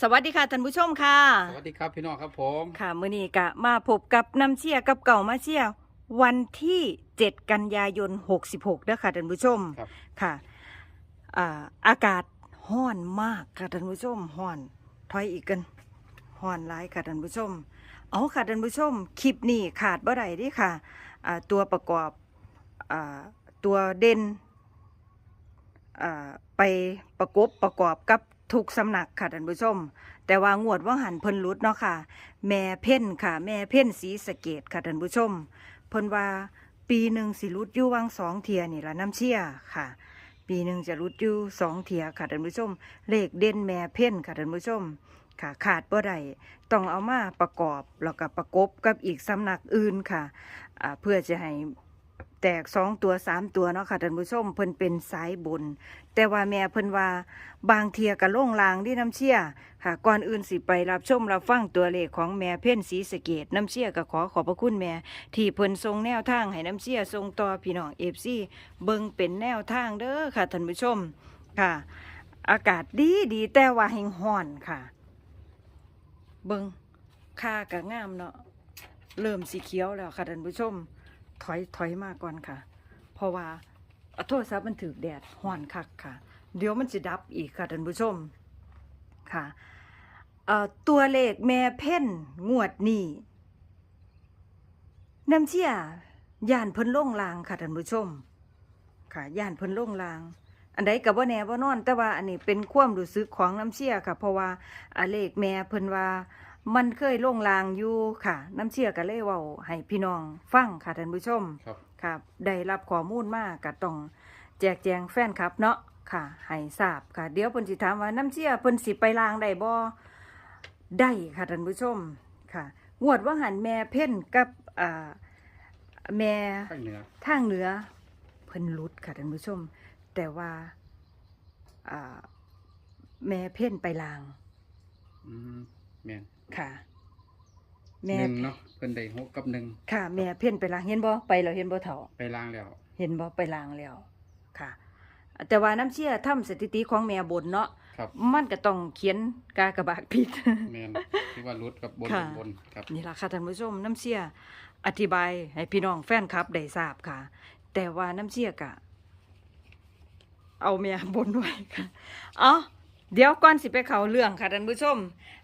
สวัสดีค่ะท่านผู้ชมค่ะ สวัสดีครับพี่น้องครับผมค่ะมื้อนี้ก็มาพบกับน้ำเชี่ยกับเก่ามาเชี่ยวันที่ 7 กันยายน 66เด้อค่ะท่านผู้ชมครับค่ะอ่าอากาศห้อนมากค่ะท่านผู้ชมห้อนถอยอีกกันห้อนหลายค่ะท่านผู้ชม เอาค่ะท่านผู้ชมคลิปนี้ขาดบ่ได้เดิค่ะอ่าตัวประกอบอ่าตัวเด่นอ่าไปประกบประกอบกับ ทุกสำนักค่ะท่านผู้ชม แต่ว่างวดว่าหันเพิ่นรุดเนาะค่ะ แม่เพ่นค่ะ แม่เพ่นสีสะเกตค่ะท่านผู้ชม เพิ่นว่าปีหนึ่งสิรุดอยู่วังสองเทียนี่ละน้ำเชี่ยค่ะ ปีหนึ่งจะรุดอยู่สองเทียค่ะท่านผู้ชม เลขเด่นแม่เพ่นค่ะท่านผู้ชมค่ะขาดบ่ได้ต้องเอามาประกอบแล้วก็ประกบกับอีกสำนักอื่นค่ะอ่าเพื่อจะให้ แตกสองตัวสามตัวเนาะค่ะท่านผู้ชมเพิ่นเป็นสายบุญแต่ว่าแม่เพิ่นว่าบางเทียกับโล่งลางที่น้ำเชี่ยค่ะ ก่อนอื่นสิไปรับชมรับฟังตัวเลขของแม่เพ่นสีสะเกตน้ำเชี่ยก็ขอขอบพระคุณแม่ ที่เพิ่นทรงแนวทางให้น้ำเชี่ยทรงต่อพี่น้องเอฟซีเบิ่งเป็นแนวทางเด้อค่ะท่านผู้ชมค่ะ อากาศดีดีแต่ว่าแห้งห้อนค่ะ เบิงค่ากะงามเนาะเริ่มสีเขียวแล้วค่ะท่านผู้ชม ถอยถอยมาก่อนค่ะ เพราะว่าโทรศัพท์มันถือแดดห้อนคักค่ะ เดี๋ยวมันจะดับอีกค่ะท่านผู้ชมค่ะตัวเลขแม่เพ่นงวดนี้น้ำเชี่ยย่านเพิ่นล่งลางค่ะท่านผู้ชม ค่ะย่านเพิ่นล่งลาง อันใดกับว่าแน่ว่านอน แต่ว่าอันนี้เป็นความรู้สึกของน้ำเชี่ยค่ะ เพราะว่าอาเลขแม่เพิ่นว่า มันเคยลงลางอยู่ค่ะ น้ำเชี่ยก็เลยเว้าให้พี่น้องฟังค่ะท่านผู้ชมครับ ครับได้รับข้อมูลมากก็ต้องแจกแจงแฟนครับเนาะค่ะให้ทราบค่ะ เดี๋ยวเพิ่นสิถามว่าน้ำเชี่ยเพิ่นสิไปลางได้บ่ได้ค่ะท่านผู้ชมค่ะงวดว่าหันแม่เพ่นกับอ่าแม่ข้างเหนือทางเหนือเพิ่นหลุดค่ะท่านผู้ชม แต่ว่าอ่าแม่เพ่นไปลาง อืมแม่น ค่ะ หแม่ นึ่งเนาะเพิ่นได้หกกับหนึ่งค่ะ แม่เพ่นไปลางเห็นบ่ไปแล้วเห็นบ่เฒ่า ไปล้างแล้วเห็นบ่ไปลางแล้วค่ะ แต่ว่าน้ำเชี่ยทำสถิติของแม่บนเนาะครับมันก็ต้องเขียนกากบาทผิด แม่นที่ว่ารุดกับบนค่ะ บนครับนี่ล่ะค่ะท่านผู้ชมน้ำเชี่ยอธิบายให้พี่น้องแฟนคลับได้ทราบค่ะ แต่ว่าน้ำเชี่ยกะ เอาเมียบนไว้ค่ะ เอา เดี๋ยวก่อนสิไปเขาเรื่องค่ะท่านผู้ชม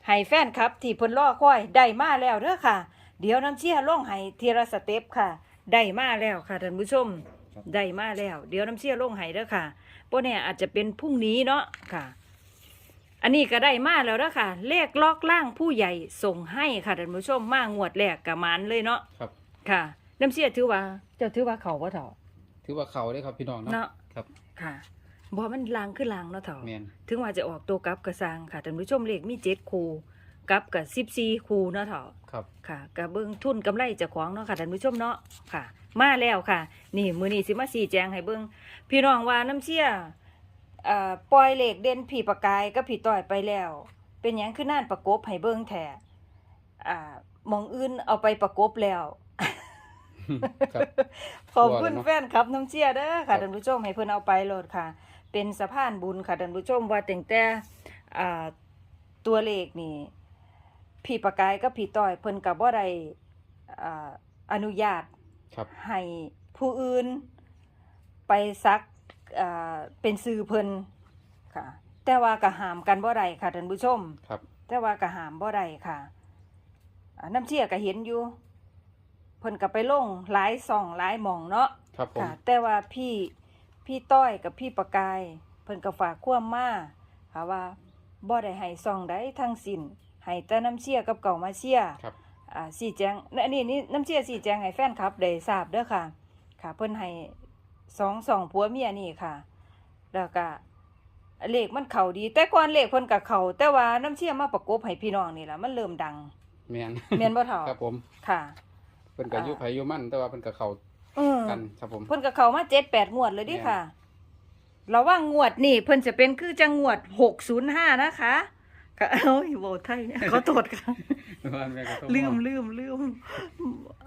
ให้แฟนคลับ ที่เพิ่นรอคอยได้มาแล้วเด้อค่ะ เดี๋ยวน้ำเชี่ยลงให้ทีละสเต็ปค่ะ ได้มาแล้วค่ะท่านผู้ชมครับได้มาแล้ว เดี๋ยวน้ำเชี่ยลงให้เด้อค่ะพวกเนี่ยอาจจะเป็นพรุ่งนี้เนาะค่ะ อันนี้ก็ได้มาแล้วเด้อค่ะ เลขล็อกล่างผู้ใหญ่ส่งให้ค่ะท่านผู้ชมมางวดแรกกับมันเลยเนาะครับ ค่ะ น้ำเชี่ยถือว่า เจ้าถือว่าเขาว่าเถาะถือว่าเขาได้ครับพี่น้องเนาะเนาะครับ ค่ะ บอกมันลางขึ้นลางเนาะเถาะแม่นถึงว่าจะออกตัวกลับกระซังค่ะท่านผู้ชมเลขมีเจ็ดคูกลับกับสิบสี่คูเนาะเถาะครับค่ะกับเบิ้งทุนกำไรเจากของเนาะค่ะท่านผู้ชมเนาะค่ะ มาแล้วค่ะ นี่มือนี้สิมาสีแจงให้เบิ้งพี่น้องว่าน้ำเชี่ยเอ่อปล่อยเหล็กเด่นผีประกายก็ผีต่อยไปแล้ว เป็นหยังคือน่านประกบให้เบิ้งแท้อ่าหมองอื่นเอาไปประกบแล้ว ครับ ขอบคุณว่าแล้วเนาะแฟนครับน้ำเชี่ยเด้อครัค่ะบท่านผู้ชมให้เพิ่นเอาไปโหลดค่ะ เป็นสะพานบุญค่ะท่านผู้ชมว่าแต่งแต่อ่าตัวเลขนี่พี่ประกายกับพี่ต้อยเพิ่นกับว่าได้อ่าอนุญาตครับให้ผู้อื่นไปซักอ่าเป็นสื่อเพิ่นค่ะ แต่ว่าก็ห้ามกันบ่ได้ค่ะท่านผู้ชมครับ แต่ว่าก็ห้ามบ่ได้ค่ะอ่าน้ำเชี่ยก็เห็นอยู่เพิ่นก็ไปลงหลายส่องหลายหม่องเนาะครับผมค่ะแต่ว่าพี่ พี่ต้อยกับพี่ประกาย เพิ่นก็ฝากความมาค่ะว่าบ่ได้ให้ส่องใดทั้งสิ้นให้แต่น้ำเชี่ยกับเก่ามาเชี่ยครับอ่าสีแจงอันนี้นี่น้ำเชี่ยสีแจงให้แฟนคลับได้ทราบเด้อค่ะ ค่ะ เพิ่นให้สองสองผัวเมียนี่ค่ะ แล้วก็เลขมันเข่าดี แต่ก่อนเลขเพิ่นก็เข่าแต่ว่าน้ำเชี่ยมาประกบให้พี่น้องนี่ล่ะมันเริ่มดังแม่นแม่นบ่เฒ่าครับผมค่ะ เพิ่นก็อยู่ไผอยู่มันแต่ว่าเพิ่นก็เข้าเออกันครับผม เพิ่นก็เข้ามาเจ็ดแปดงวดเลยดิแม่นค่ะระว่างงวดนี่เพิ่นจะเป็นคือจังงวดหกศูนย์ห้านะคะก็เอ้ยโบไทยเนี่ยขอโทษค่ะบ้านแม่ก็โทรลืมลืมลืม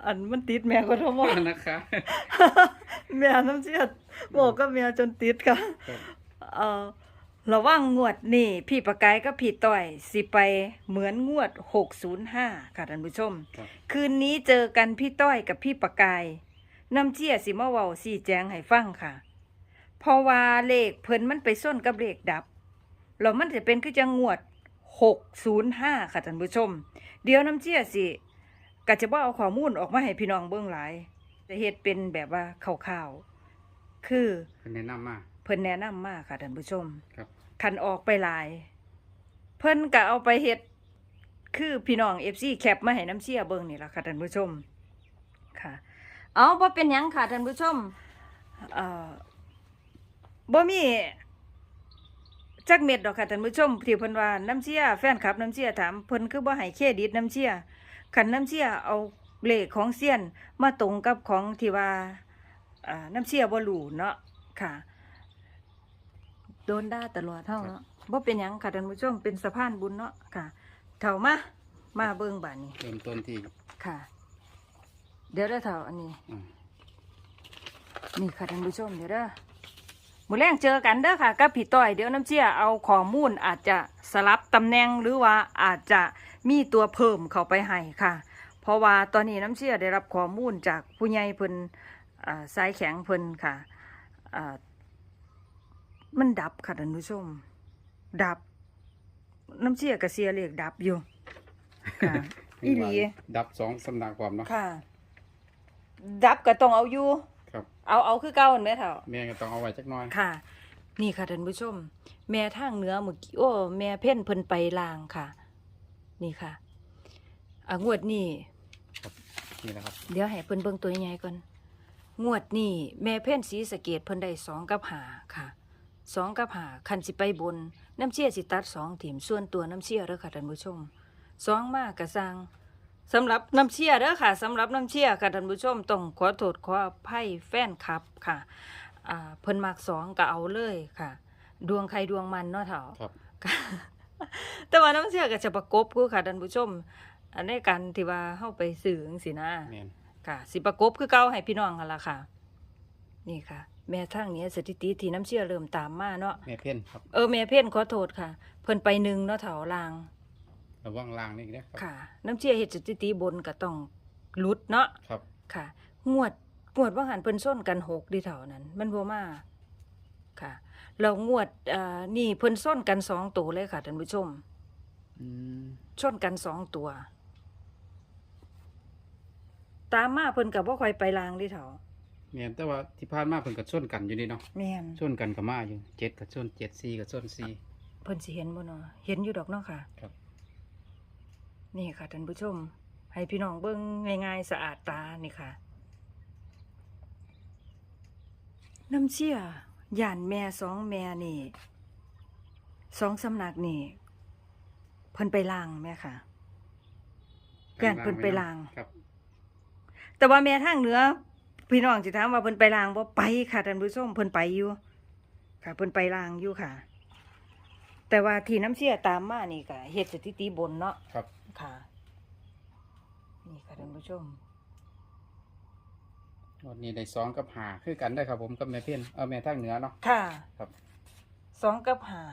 อันมันติดแม่ก็โทรมามานะคะ แม่น้ำเชียดบอกก็แม่จนติดค่ะครับเอ่อระว่างงวดนี่ พี่ประกายกับพี่ต้อย สิไปเหมือนงวด605ค่ะท่านผู้ชมครับคืนนี้เจอกันพี่ต้อยกับพี่ประกาย น้ำเชี่ยสิมาเว้าสีแจงให้ฟังค่ะ เพราะว่าเลขเพิ่นมันไปส้นกับเลขดับแล้วมันจะเป็นคือจังงวด605ค่ะท่านผู้ชม เดี๋ยวน้ำเชี่ยสิก็จะบ่เอาข้อมูลออกมาให้พี่น้องเบิ่งหลายจะเฮ็ดเป็นแบบว่าคร่าวๆคือเพิ่นแนะนำมาเพิ่นแนะนำมาค่ะท่านผู้ชมครับคันออกไปหลาย เพิ่นก็เอาไปเฮ็ดคือพี่น้อง FC แคปมาให้น้ำเชี่ยเบิ่งนี่ล่ะค่ะท่านผู้ชมค่ะ เอาบ่เป็นหยังค่ะท่านผู้ชมเอ่อบ่มีจักเม็ดดอกค่ะท่านผู้ชมที่เพิ่นว่าน้ำเชี่ยแฟนคลับน้ำเชี่ยถามเพิ่นคือบ่ให้เครดิตน้ำเชี่ยคันน้ำเชี่ยเอาเลขของเซียนมาตรงกับของที่ว่าอ่าน้ำเชี่ยบ่รู้เนาะค่ะ โดนด่าตลอดเท่าเนาะบ่เป็นหยังค่ะท่านผู้ชมเป็นสะพานบุญเนาะค่ะเท่ามามาเบิ่งบาดนี้ เริ่มต้นที่ค่ะ เดี๋ยวเด้อเท่าอันนี้อ่านี่ค่ะท่านผู้ชมเดี๋ยวเด้อมื้อแรงเจอกันเด้อค่ะกับพี่ต้อยเดี๋ยวน้ำเชี่ยเอาข้อมูลอาจจะสลับตำแหน่งหรือว่าอาจจะมีตัวเพิ่มเข้าไปให้ค่ะ เพราะว่าตอนนี้น้ำเชี่ยได้รับข้อมูลจากผู้ใหญ่เพิ่นอ่าสายแข็งเพิ่นค่ะอ่ามันดับค่ะท่านผู้ชม ดับ น้ำเชี่ยกระเสียเรียกดับอยู่ค่ะอีหลีดับสองสำนักความเนาะค่ะ ดับก็ต้องเอาอยู่ครับ เอาเอาคือเก่าเห็นไหมเถ่าแม่ก็ต้องเอาไว้จักหน่อยค่ะ นี่ค่ะท่านผู้ชม แม่ทางเหนือเมื่อกี้โอ้แม่เพ่นเพิ่นไปลางค่ะ นี่ค่ะอะงวดนี้นี่แหละครับ เดี๋ยวให้เพิ่นเบิ่งตัวใหญ่ก่อนงวดนี้แม่เพ่นสีสะเกตเพิ่นได้สองกับหาค่ะสองกับหาคันสิไปบน น้ำเชี่ยสิตัดสองถิ่มส่วนตัวน้ำเชี่ยเด้อค่ะท่านผู้ชมสองมากกระซัง สำหรับน้ำเชี่ยเด้อค่ะสำหรับน้ำเชี่ยค่ะท่านผู้ชมต้องขอโทษขออภัยแฟนคลับค่ะอ่าเพิ่นมักสองก็เอาเลยค่ะ ดวงใครดวงมันเนาะเถ่าครับ ค่ะแต่ว่าน้ำเชี่ยก็จะประกบกูค่ะท่านผู้ชม อันในการที่ว่าเฮาไปสื่อจังซี่นะ แม่นค่ะสิประกบคือเก่าให้พี่น้องกันละค่ะ นี่ค่ะ แม่ทางนี้สถิติที่น้ำเชื่อเริ่มตามมาเนาะแม่เพ่นครับ เออแม่เพ่นขอโทษค่ะ เพิ่นไปหนึ่งเนาะเถาลาง ระวังล่างนี่เด้อครับค่ะ น้ำเชื่อเฮ็ดสถิติบนก็ต้องหลุดเนาะครับ ค่ะ งวดงวดว่าหันเพิ่นส้นกันหกดิเท่านั้น มันบ่มาค่ะเรางวดอ่านี่เพิ่นส้นกันสองตัวเลยค่ะท่านผู้ชมอืมชนกันสองตัว ตามมาเพิ่นกับว่าค่อยไปลางดิเถาแม่นแต่ว่าที่ผ่านมาเพิ่นก็ชนกันอยู่นี่เนาะแม่นชนกันก็มาอยู่เจ็ดกับชนเจ็ดสี่กับชนสี่เพิ่นสิเห็นบ่เนาะเห็นอยู่ดอกเนาะค่ะ ครับ นี่ค่ะท่านผู้ชม ให้พี่น้องเบิ่งง่ายๆสะอาดตานี่ค่ะ น้ำเชี่ยย่านแม่สองแม่นี่สองสำนักนี่เพิ่นไปล่างแม่ค่ะแก่นเพิ่นไปล้างครับ แต่ว่าแม่ทางเหนือ พี่น้องสิถามว่าเพิ่นไปล่างบ่ไปค่ะท่านผู้ชมเพิ่นไปอยู่ ค่ะเพิ่นไปล่างอยู่ค่ะ แต่ว่าที่น้ำเชี่ยตามมานี่ก็เฮ็ดสถิติบนเนาะครับ ค่ะ นี่ค่ะท่านผู้ชม วันนี้ได้สองกับหาคือกันได้อครับผมกับแม่เพ่นเออแม่ทางเหนือเนาะ ค่ะครับ สองกับหา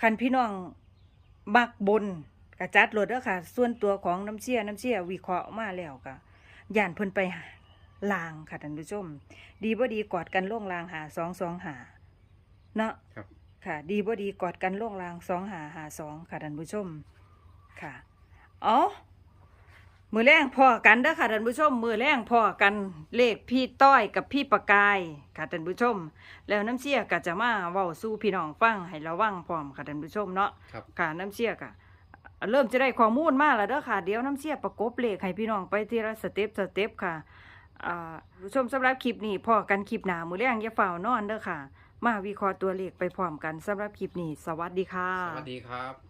คันพี่น้องมักบนกระจัดรถเด้อค่ะ ส่วนตัวของน้ำเชี่ยน้ำเชี่ยวิเคราะห์มาแล้วก็ย่านเพิ่นไปลางค่ะท่านผู้ชม ดีบ่ดีกอดกันล่วงลางหาสองสองหาเนาะ ครับ ค่ะ ดีบ่ดีกอดกันล่วงลางสองหาหาสองค่ะท่านผู้ชมค่ะอ๋อมือแรงพอกันเด้อค่ะท่านผู้ชม มือแรงพอกันเลขพี่ต้อยกับพี่ประกายค่ะท่านผู้ชม แล้วน้ำเชี่ยก็จะมาเว้าสู้พี่น้องฟังให้ระวังพร้อมค่ะท่านผู้ชมเนาะครับ ค่ะน้ำเชี่ยก็เริ่มจะได้ข้อมูลมาแล้วเด้อค่ะ เดี๋ยวน้ำเชี่ยประกบเลขให้พี่น้องไปทีละสเต็ปสเต็ปค่ะอ่าผู้ชมสำหรับคลิปนี้พอกันคลิปหน้ามือแรงอย่าเฝ้านอนเด้อค่ะ มาวิเคราะห์ตัวเลขไปพร้อมกันสำหรับคลิปนี้ สวัสดีค่ะ สวัสดีครับ